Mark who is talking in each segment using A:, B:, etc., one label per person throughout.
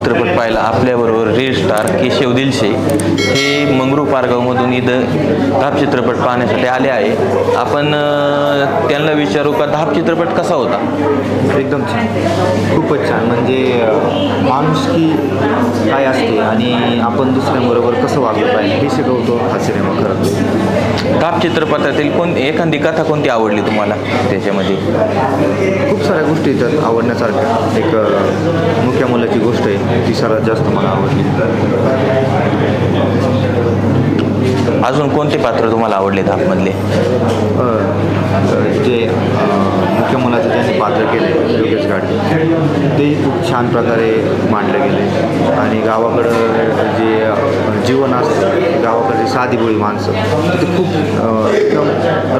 A: चित्रपट पाहिला आपल्याबरोबर रेड स्टार केशव दिलशे हे मंगरू पारगावमधून इथं धाप चित्रपट पाहण्यासाठी आले आहे. आपण त्यांना विचारू का धाप चित्रपट कसा होता?
B: एकदम छान. खूपच छान. म्हणजे माणूस की काय असते आणि आपण दुसऱ्यांबरोबर कसं वागलं पाहिजे हे शिकवतो हा सिनेमा खरं
A: धाप चित्रपटातील कोण एखादी कथा कोणती आवडली तुम्हाला त्याच्यामध्ये?
B: खूप साऱ्या गोष्टी आहेत आवडण्यासारख्या. एक अं, मुख्या मुलाची गोष्ट आहे ती सर्वात जास्त मला आवडली.
A: अजून कोणते पात्र तुम्हाला आवडले धापमधले
B: अं, जे अं, मुख्य मुलाचं ज्यांनी पात्र केले योगेश गाडगे तेही खूप छान प्रकारे मांडले गेले. आणि गावाकडं जे साधी बोळी माणसं. तिथे खूप एकदम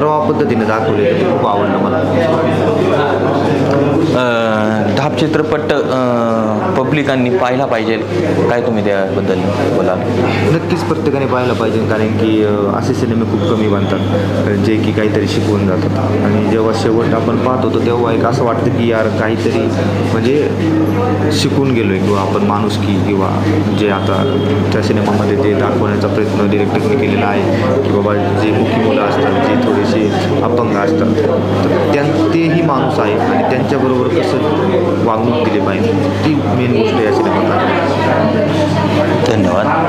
B: रवा पद्धतीने दाखवले ते खूप आवडलं मला.
A: चित्रपट पब्लिकांनी पाहिला पाहिजे. काय तुम्ही त्याबद्दल बोलाल?
B: नक्कीच प्रत्येकाने पाहायला पाहिजे कारण की असे सिनेमे खूप कमी बनतात. जे की काहीतरी शिकवून जातात. आणि जेव्हा शेवट आपण पाहत होतो तेव्हा एक असं वाटतं की यार काहीतरी म्हणजे शिकून गेलो आहे किंवा आपण माणूस की किंवा जे आता त्या सिनेमामध्ये ते दाखवण्याचा प्रयत्न डिरेक्टरने केलेला आहे की बाबा जे मुखी मुलं असतात जे थोडेसे अपंग असतात तर माणूस आहे आणि त्यांच्याबरोबर कसं वागणूक दिली पाहिजे. ती मेन गोष्ट या सिनेमात
A: धन्यवाद.